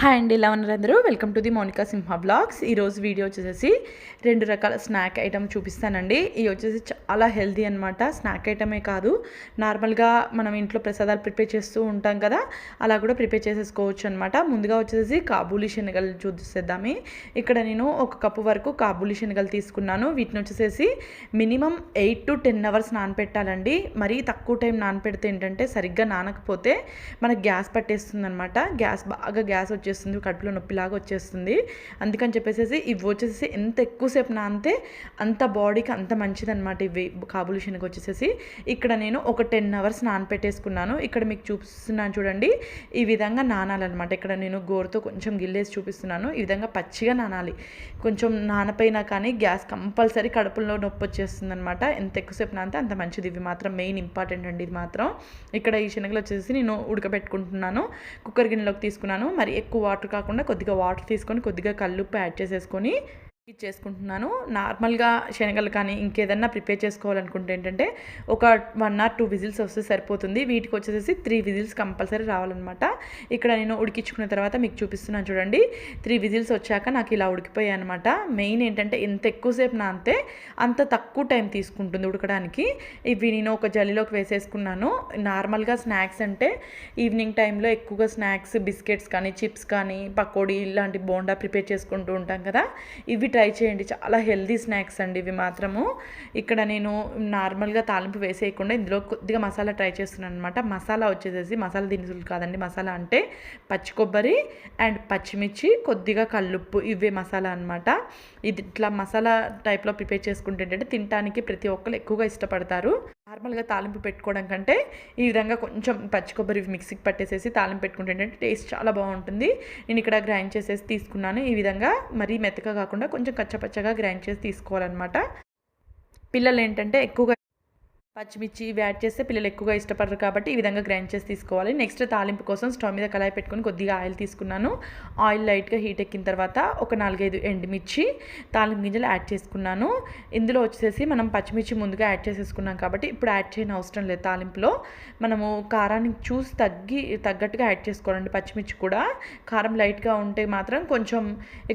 Hi అండి ఇలా ఉన్నారు అందరూ? Welcome to the Monika Simha blogs ఈరోజు వీడియో వచ్చేసి రెండు రకాల స్నాక్ ఐటమ్ చూపిస్తానండి. ఇవి వచ్చేసి చాలా హెల్తీ అనమాట స్నాక్ ఐటమే కాదు. నార్మల్గా మనం ఇంట్లో ప్రసాదాలు ప్రిపేర్ చేస్తూ ఉంటాం కదా అలా కూడా ప్రిపేర్ చేసేసుకోవచ్చు అనమాట ముందుగా వచ్చేసి కాబూలి శనగలు చూసేద్దామి. ఇక్కడ నేను ఒక కప్పు వరకు కాబూలి శనగలు తీసుకున్నాను. వీటిని వచ్చేసేసి minimum eight to ten hours నానపెట్టాలండి. మరీ తక్కువ టైం నానపెడితే ఏంటంటే సరిగ్గా నానకపోతే మనకు గ్యాస్ పట్టేస్తుంది అనమాట గ్యాస్ బాగా గ్యాస్ వచ్చేస్తుంది కడుపులో నొప్పిలాగా వచ్చేస్తుంది. అందుకని చెప్పేసి ఇవి వచ్చేసి ఎంత ఎక్కువసేపు నానితే అంత బాడీకి అంత మంచిదన్నమాట ఇవి కాబులి శనగ వచ్చేసేసి. ఇక్కడ నేను ఒక టెన్ అవర్స్ నానపెట్టేసుకున్నాను. ఇక్కడ మీకు చూపిస్తున్నాను చూడండి. ఈ విధంగా నానాలన్నమాట. ఇక్కడ నేను గోరుతో కొంచెం గిల్లేసి చూపిస్తున్నాను. ఈ విధంగా పచ్చిగా నానాలి. కొంచెం నానపోయినా కానీ గ్యాస్ కంపల్సరీ కడుపులో నొప్పి వచ్చేస్తుంది అనమాట ఎంత ఎక్కువసేపు నానితే అంత మంచిది. ఇవి మాత్రం మెయిన్ ఇంపార్టెంట్ అండి ఇది మాత్రం. ఇక్కడ ఈ శనగలు వచ్చేసి నేను ఉడకబెట్టుకుంటున్నాను. కుక్కర్ గిన్నెలోకి తీసుకున్నాను. మరి ఎక్కువ వాటర్ కాకుండా కొద్దిగా వాటర్ తీసుకొని కొద్దిగా కల్లుప్పు యాడ్ చేసేసుకొని చేసుకుంటున్నాను. నార్మల్గా శనగలు కానీ ఇంకేదన్నా ప్రిపేర్ చేసుకోవాలనుకుంటే ఏంటంటే ఒక వన్ ఆర్ టూ విజిల్స్ వస్తే సరిపోతుంది. వీటికి వచ్చేసి త్రీ విజిల్స్ కంపల్సరీ రావాలన్నమాట. ఇక్కడ నేను ఉడికించుకున్న తర్వాత మీకు చూపిస్తున్నాను చూడండి. త్రీ విజిల్స్ వచ్చాక నాకు ఇలా ఉడికిపోయాయి అనమాట మెయిన్ ఏంటంటే ఎంత ఎక్కువసేపు నా అంతే అంత తక్కువ టైం తీసుకుంటుంది ఉడకడానికి. ఇవి నేను ఒక జల్లిలోకి వేసేసుకున్నాను. నార్మల్గా స్నాక్స్ అంటే ఈవినింగ్ టైంలో ఎక్కువగా స్నాక్స్ బిస్కెట్స్ కానీ చిప్స్ కానీ పకోడీ ఇలాంటి బోండా ప్రిపేర్ చేసుకుంటూ ఉంటాం కదా. ఇవి ట్రై చేయండి. చాలా హెల్దీ స్నాక్స్ అండి ఇవి మాత్రము. ఇక్కడ నేను నార్మల్గా తాలింపు వేసేయకుండా ఇందులో కొద్దిగా మసాలా ట్రై చేస్తున్నాను అనమాట మసాలా వచ్చేసేసి మసాలా దినుసులు కాదండి. మసాలా అంటే పచ్చి కొబ్బరి అండ్ పచ్చిమిర్చి కొద్దిగా కల్లుప్పు ఇవే మసాలా అనమాట ఇది ఇట్లా మసాలా టైప్లో ప్రిపేర్ చేసుకుంటే ఏంటంటే తినడానికి ప్రతి ఒక్కరు ఎక్కువగా ఇష్టపడతారు. నార్మల్గా తాలింపు పెట్టుకోవడం కంటే ఈ విధంగా కొంచెం పచ్చి కొబ్బరి మిక్సీకి పట్టేసేసి తాలింపు పెట్టుకుంటే ఏంటంటే టేస్ట్ చాలా బాగుంటుంది. నేను ఇక్కడ గ్రైండ్ చేసేసి తీసుకున్నాను. ఈ విధంగా మరీ మెత్తగా కాకుండా కొంచెం కచ్చపచ్చగా గ్రైండ్ చేసి తీసుకోవాలన్నమాట. పిల్లలు ఏంటంటే ఎక్కువగా పచ్చిమిర్చి ఇవి యాడ్ చేస్తే పిల్లలు ఎక్కువగా ఇష్టపడరు కాబట్టి ఈ విధంగా గ్రైండ్ చేసి తీసుకోవాలి. నెక్స్ట్ తాలింపు కోసం స్టవ్ మీద కళాయి పెట్టుకుని కొద్దిగా ఆయిల్ తీసుకున్నాను. ఆయిల్ లైట్గా హీట్ ఎక్కిన తర్వాత ఒక నాలుగైదు ఎండుమిర్చి తాలింపు గింజలు యాడ్ చేసుకున్నాను. ఇందులో వచ్చేసి మనం పచ్చిమిర్చి ముందుగా యాడ్ చేసేసుకున్నాం కాబట్టి ఇప్పుడు యాడ్ చేయని అవసరం లేదు తాలింపులో. మనము కారాన్ని చూసి తగ్గి తగ్గట్టుగా యాడ్ చేసుకోవాలండి పచ్చిమిర్చి కూడా. కారం లైట్గా ఉంటే మాత్రం కొంచెం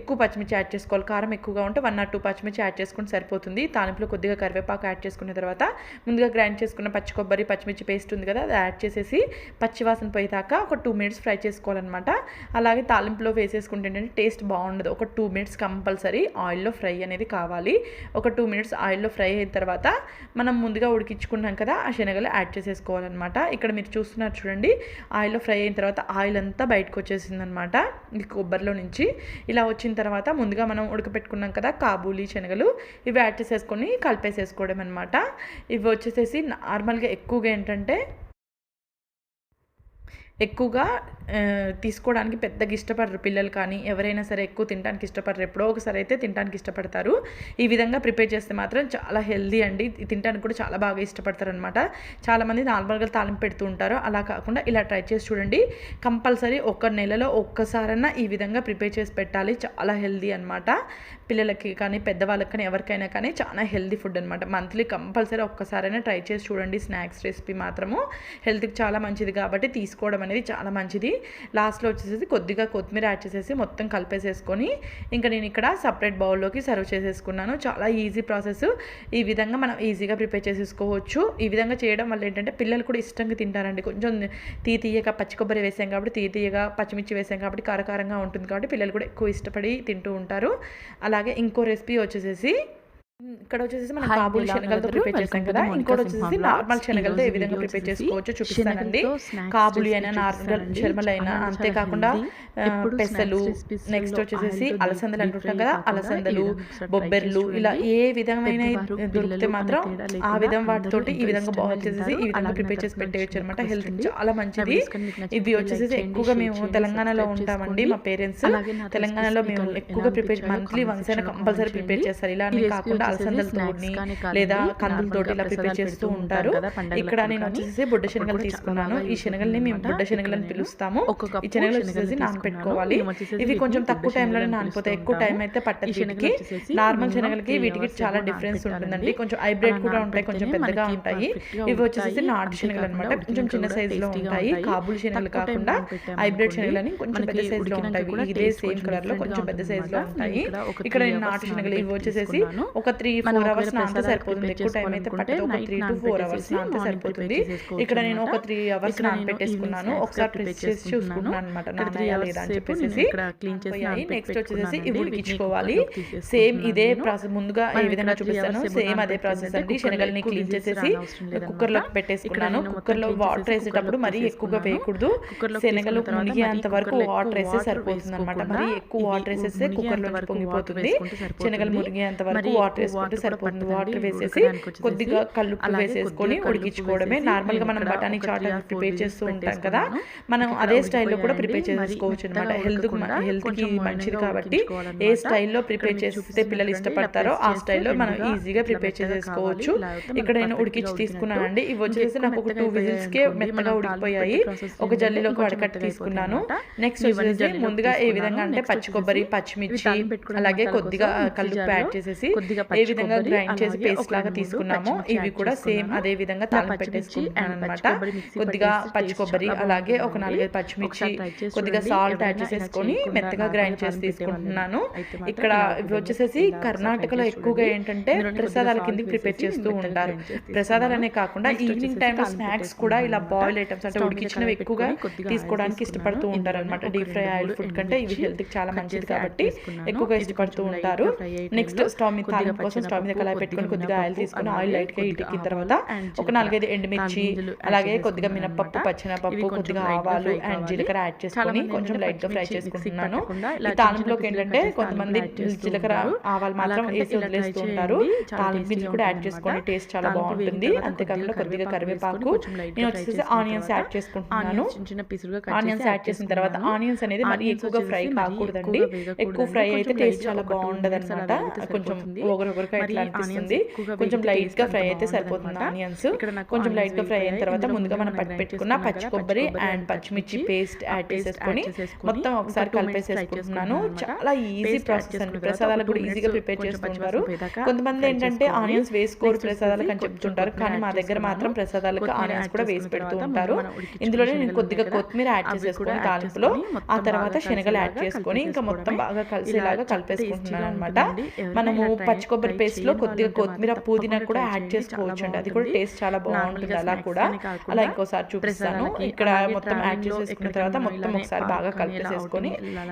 ఎక్కువ పచ్చిమిర్చి యాడ్ చేసుకోవాలి. కారం ఎక్కువగా ఉంటే వన్ ఆర్ టూ పచ్చిమిర్చి యాడ్ చేసుకుంటే సరిపోతుంది. తాలింపులో కొద్దిగా కరివేపాకు యాడ్ చేసుకున్న తర్వాత ముందుగా గ్రైండ్ చేసుకున్న పచ్చి కొబ్బరి పచ్చిమిర్చి పేస్ట్ ఉంది కదా అది యాడ్ చేసేసి పచ్చివాసన పోయేదాకా ఒక టూ మినిట్స్ ఫ్రై చేసుకోవాలన్నమాట. అలాగే తాలింపులో వేసేసుకుంటే ఏంటంటే టేస్ట్ బాగుండదు. ఒక టూ మినిట్స్ కంపల్సరీ ఆయిల్లో ఫ్రై అనేది కావాలి. ఒక టూ మినిట్స్ ఆయిల్లో ఫ్రై అయిన తర్వాత మనం ముందుగా ఉడికించుకున్నాం కదా ఆ శనగలు యాడ్ చేసేసుకోవాలన్నమాట. ఇక్కడ మీరు చూస్తున్నారు చూడండి ఆయిల్లో ఫ్రై అయిన తర్వాత ఆయిల్ అంతా బయటకు వచ్చేసింది అనమాట ఈ కొబ్బరిలో నుంచి. ఇలా వచ్చిన తర్వాత ముందుగా మనం ఉడకపెట్టుకున్నాం కదా కాబూలీ శనగలు ఇవి యాడ్ చేసేసుకొని కలిపేసేసుకోవడం అనమాట ఇవి వచ్చేసి వచ్చేసి నార్మల్గా ఎక్కువగా ఏంటంటే ఎక్కువగా తీసుకోవడానికి పెద్దగా ఇష్టపడరు పిల్లలు కానీ ఎవరైనా సరే ఎక్కువ తినడానికి ఇష్టపడరు. ఎప్పుడో ఒకసారి అయితే తినడానికి ఇష్టపడతారు. ఈ విధంగా ప్రిపేర్ చేస్తే మాత్రం చాలా హెల్దీ అండి. తినడానికి కూడా చాలా బాగా ఇష్టపడతారు అనమాట చాలామంది నార్మల్గా తాలింపు పెడుతూ ఉంటారు. అలా కాకుండా ఇలా ట్రై చేసి చూడండి. కంపల్సరీ ఒక్క నెలలో ఒక్కసారన్నా ఈ విధంగా ప్రిపేర్ చేసి పెట్టాలి. చాలా హెల్దీ అనమాట పిల్లలకి కానీ పెద్దవాళ్ళకి కానీ ఎవరికైనా కానీ చాలా హెల్దీ ఫుడ్ అనమాట మంత్లీ కంపల్సరీ ఒక్కసారైనా ట్రై చేసి చూడండి. స్నాక్స్ రెసిపీ మాత్రము హెల్త్కి చాలా మంచిది కాబట్టి తీసుకోవడం అనేది చాలా మంచిది. లాస్ట్లో వచ్చేసి కొద్దిగా కొత్తిమీర యాడ్ చేసేసి మొత్తం కలిపేసేసుకొని ఇంకా నేను ఇక్కడ సపరేట్ బౌల్లోకి సర్వ్ చేసేసుకున్నాను. చాలా ఈజీ ప్రాసెస్. ఈ విధంగా మనం ఈజీగా ప్రిపేర్ చేసేసుకోవచ్చు. ఈ విధంగా చేయడం వల్ల ఏంటంటే పిల్లలు కూడా ఇష్టంగా తింటారండి. కొంచెం తీ తీయగా పచ్చి కొబ్బరి వేసాం కాబట్టి తీ తీయగా పచ్చిమిర్చి వేసాం కాబట్టి కారకారంగా ఉంటుంది కాబట్టి పిల్లలు కూడా ఎక్కువ ఇష్టపడి తింటూ ఉంటారు. అలా అలాగే ఇంకో రెసిపీ వచ్చేసేసి ఇక్కడ వచ్చేసి మనం కాబూలి శనగలతో ప్రిపేర్ చేసాం కదా. ఇంకోటి వచ్చేసి నార్మల్ శనగలతో ఏ విధంగా ప్రిపేర్ చేసుకోవచ్చో చూపిస్తానండి. కాబూలి అయినా నార్మల్ శర్మలు అయినా అంతేకాకుండా పెసలు నెక్స్ట్ వచ్చేసి అలసందలు అంటుంటాం కదా అలసందలు బొబ్బెర్లు ఇలా ఏ విధమైన దొరికితే మాత్రం ఆ విధం వాటితోటి ఈ విధంగా బాయిల్ చేసేసి ఈ విధంగా ప్రిపేర్ చేసి పెట్టేయచ్చు అనమాట హెల్త్ చాలా మంచిది. ఇవి వచ్చేసి ఎక్కువగా మేము తెలంగాణలో ఉంటామండి మా పేరెంట్స్ తెలంగాణలో మేము ఎక్కువగా ప్రిపేర్ మంత్లీ వన్స్ అయినా కంపల్సరీ ప్రిపేర్ చేస్తారు ఇలా కాకుండా అలసందలతోని లేదా కందులతోటి ఇలా ప్రిపేర్ చేస్తూ ఉంటారు ఇక్కడ నేను వచ్చేసి బుడ్డ శనగలు తీసుకున్నాను. ఈ శనగల్ని మేము బుడ్డ శనగలు అని పిలుస్తాము. ఈ శనగలు వచ్చేసి నానపెట్టుకోవాలి ఇవి కొంచెం తక్కువ టైంలోనే నానిపోతాయి ఎక్కువ టైం అయితే పట్టదు వీటికి. నార్మల్ శనగలకి వీటికి చాలా డిఫరెన్స్ ఉంటుందండి. కొంచెం హైబ్రిడ్ కూడా ఉంటాయి. కొంచెం పెద్దగా ఉంటాయి. ఇవి వచ్చేసి నాటు శనగలు అనమాట కొంచెం చిన్న సైజ్లో ఉంటాయి. కాబుల్ శనగలు కాకుండా హైబ్రిడ్ శనగలని కొంచెం పెద్ద సైజ్లో ఉంటాయి. ఇదే సేమ్ కలర్లో కొంచెం పెద్ద సైజ్లో ఉంటాయి ఇక్కడ నేను నాటు శనగలు ఇవి వచ్చేసేసి ఒక త్రీ ఫోర్ అవర్స్ నానితే సరిపోతుంది. ఎక్కువ టైం అయితే పట్టదు. ఒక త్రీ టు ఫోర్ అవర్స్ నానితే సరిపోతుంది. ఇక్కడ నేను ఒక త్రీ అవర్స్ నానబెట్టేసుకున్నాను. ఒకసారి ప్రెస్ చేసి చూసుకున్నాను. అనమాట నానయ్యా లేదా అని చెప్పేసి క్లీన్ చేసి నెక్స్ట్ వచ్చేసి ఇవి ఉడికించుకోవాలి సేమ్ ఇదే ప్రాసెస్ ముందుగా ఏ విధంగా చూపిస్తాను సేమ్ అదే ప్రాసెస్ అండి. శనగల్ని క్లీన్ చేసేసి కుక్కర్లో పెట్టేసుకున్నాను. కుక్కర్లో వాటర్ వేసేటప్పుడు మరీ ఎక్కువగా వేయకూడదు. శనగలు మునిగేంత వరకు వాటర్ వేస్తే సరిపోతుంది అనమాట మరి ఎక్కువ వాటర్ వేసేస్తే కుక్కర్లో పొంగిపోతుంది శనగలు మునిగేంత వరకు వాటర్ వేసుకుంటే సరిపోతుంది వాటర్ వేసేసి కొద్దిగా కల్లుప్పు వేసేసుకొని ఉడికించుకోవడమే నార్మల్గా మనం బఠానీ చాట్ ప్రిపేర్ చేస్తూ ఉంటాం కదా మనం అదే స్టైల్లో కూడా ప్రిపేర్ చేసుకోవచ్చు అనమాట హెల్త్ హెల్త్కి మంచిది కాబట్టి ఏ స్టైల్లో ప్రిపేర్ చేస్తే పిల్లలు ఇష్టపడతారో ఆ స్టైల్లో మనం ఈజీగా ప్రిపేర్ చేసేసుకోవచ్చు. ఇక్కడ నేను ఉడికించి తీసుకున్నానండి ఇవి వచ్చేసి నాకు ఒక టూ విజిల్స్ కే మెత్తగా ఉడికిపోయాయి. ఒక జల్లీలోకి వడకట్టి తీసుకున్నాను నెక్స్ట్ వచ్చేసి ముందుగా ఏ విధంగా అంటే పచ్చి కొబ్బరి పచ్చిమిర్చి అలాగే కొద్దిగా కల్లుప్పు యాడ్ చేసేసి ఏ విధంగా గ్రైండ్ చేసి పేస్ట్ లాగా తీసుకున్నామో ఇవి కూడా సేమ్ అదే విధంగా తాళం పెట్టేసుకుంటున్నాను అనమాట కొద్దిగా పచ్చి కొబ్బరి అలాగే ఒక నాలుగైదు పచ్చిమిర్చి కొద్దిగా సాల్ట్ యాడ్ చేసేసుకొని మెత్తగా గ్రైండ్ చేసి తీసుకుంటున్నాను. ఇక్కడ ఇవి వచ్చేసేసి కర్ణాటకలో ఎక్కువగా ఏంటంటే ప్రసాదాల కిందకి ప్రిపేర్ చేస్తూ ఉంటారు. ప్రసాదాలనే కాకుండా ఈవినింగ్ టైంలో స్నాక్స్ కూడా ఇలా బాయిల్ ఐటమ్స్ అంటే ఉడికించినవి ఎక్కువగా తీసుకోవడానికి ఇష్టపడుతూ ఉంటారు అనమాట డీప్ ఫ్రై ఆయిల్ ఫుడ్ కంటే ఇవి హెల్త్కి చాలా మంచిది కాబట్టి ఎక్కువగా ఇష్టపడుతూ ఉంటారు నెక్స్ట్ స్టవ్ మీద తాలింపు కోసం స్టవ్ మీద కళాయి పెట్టుకొని కొద్దిగా ఆయిల్ తీసుకొని ఆయిల్ లైట్గా ఇటుకిన తర్వాత ఒక నాలుగైదు ఎండుమిర్చి అలాగే కొద్దిగా మినపప్పు పచ్చెనపప్పు కొద్దిగా ఆవాలు అండ్ జీలకర్ర యాడ్ చేసుకొని కొంచెం లైట్గా ఫ్రై చేసుకుంటున్నాను. ఈ తాలింపులోకి ఏంటంటే కొంతమంది జీలకర్ర ఆవాలు మాత్రం వేసి వదిలేస్తూ ఉంటారు తాలింపు గింజలు కూడా యాడ్ చేసుకొని టేస్ట్ చాలా బాగుంటుంది. అంతేకాకుండా కొద్దిగా కరివేపాకు నేను వచ్చేసి ఆనియన్స్ యాడ్ చేసుకుంటున్నాను. ఆనియన్స్ యాడ్ చేసిన తర్వాత ఆనియన్స్ అనేది మరి ఎక్కువగా ఫ్రై కాకూడదండి. ఎక్కువ ఫ్రై అయితే టేస్ట్ చాలా బాగుండదు అనమాట కొంచెం ఒగరొగరుగా ఇట్లా అనిపిస్తుంది? కొంచెం లైట్గా ఫ్రై అయితే సరిపోతుంది? ఆనియన్స్ కొంచెం లైట్గా ఫ్రై అయిన తర్వాత ముందుగా మనం పట్టి పెట్టుకున్న పచ్చి కొబ్బరి అండ్ పచ్చిమిర్చి పేస్ట్ యాడ్ చేసేసుకొని మొత్తం ఒకసారి కలిపేసేసుకుంటున్నాను చాలా ఈజీ ప్రాసెస్ అండి. ప్రసాదాలు కూడా ఈజీగా ప్రిపేర్ చేసుకుంటారు కొంతమంది ఏంటంటే ఆనియన్స్ వేసుకోరు ప్రసాదాలకు అని చెప్తుంటారు. కానీ మా దగ్గర మాత్రం ప్రసాదాలకు ఆనియన్స్ కూడా వేసి పెడుతూ ఉంటారు. ఇందులోనే నేను కొద్దిగా కొత్తిమీర యాడ్ చేసేసుకొని తాలింపులో. ఆ తర్వాత శనగలు యాడ్ చేసుకొని ఇంకా మొత్తం బాగా కలిసేలాగా కలిపేసుకుంటున్నాను అనమాట మనము పచ్చి కొబ్బరి పేస్ట్లో కొద్దిగా కొత్తిమీర పుదీనా కూడా యాడ్ చేసుకోవచ్చు అండి అది కూడా టేస్ట్ చాలా బాగుంటుంది అలా కూడా. అలా ఇంకోసారి చూపిస్తాను. ఇక్కడ మొత్తం యాడ్ చేసేసుకున్న తర్వాత మొత్తం ఒకసారి బాగా కలిపేసేసుకొని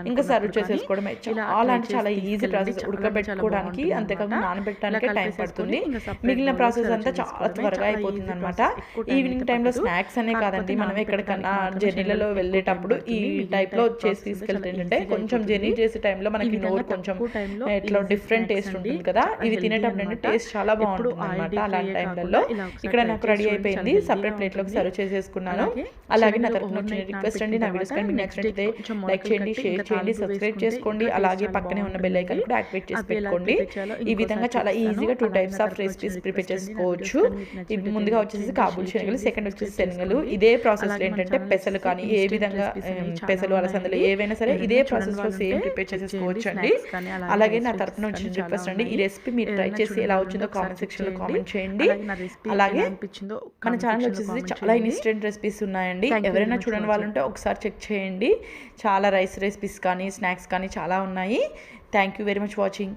ఇంకా సర్వ్ చేసేసుకోవడమే చాలా అంటే చాలా ఈజీ ప్రాసెస్ ఉడకబెట్టుకోవడానికి అంతేకాకుండా నానబెట్టడానికి టైం పడుతుంది. మిగిలిన ప్రాసెస్ అంతా చాలా త్వరగా అయిపోతుంది అనమాట ఈవినింగ్ టైంలో స్నాక్స్ అనే కాదండి మనం ఎక్కడికన్నా జర్నీలలో వెళ్ళేటప్పుడు ఈ టైప్లో చేసి తీసుకెళ్తే ఏంటంటే కొంచెం జర్నీ చేసే టైంలో మనకి నోరు కొంచెం ఇట్లా డిఫరెంట్ టేస్ట్ ఉంటుంది కదా ఇది తినేటప్పుడు అంటే టేస్ట్ చాలా బాగుంటుంది అనమాట అలాంటి టైంలలో ఇక్కడ నాకు రెడీ అయిపోయింది సపరేట్ ప్లేట్లోకి సర్వ్ చేసేసుకున్నాను. అలాగే నా తరఫున వచ్చిన రిక్వెస్ట్ అండి నా వీడియోస్ కానీ మీకు నచ్చినట్లయితే లైక్ చేయండి షేర్ చేయండి సబ్స్క్రైబ్ చేసుకోండి అలాగే పక్కనే ఉన్న బెల్ ఐకాన్ కూడా యాక్టివేట్ చేసి పెట్టుకోండి. ఈ విధంగా చాలా ఈజీగా two types of recipes prepare చేసుకోవచ్చు. ఇవి ముందుగా వచ్చేసి కాబూల్ శనగలు సెకండ్ వచ్చేసి శనగలు. ఇదే ప్రాసెస్ ఏంటంటే పెసలు కానీ ఏ విధంగా పెసలు అలసందలు ఏవైనా సరే ఇదే ప్రాసెస్లో సేమ్ ప్రిపేర్ చేసేసుకోవచ్చు అండి అలాగే నా తరపున వచ్చిన రిక్వెస్ట్ అండి ఈ రెసిపీ మీరు ట్రై చేసి ఎలా వచ్చిందో కామెంట్ సెక్షన్లో కామెంట్ చేయండి. అలాగే అనిపించిందో మన ఛానల్ వచ్చేసి చాలా ఇన్స్టెంట్ రెసిపీస్ ఉన్నాయండి. ఎవరైనా చూడని వాళ్ళు ఉంటే ఒకసారి చెక్ చేయండి. చాలా రైస్ రెసిపీస్ కానీ స్నాక్స్ కానీ చాలా ఉన్నాయి. Thank you very much watching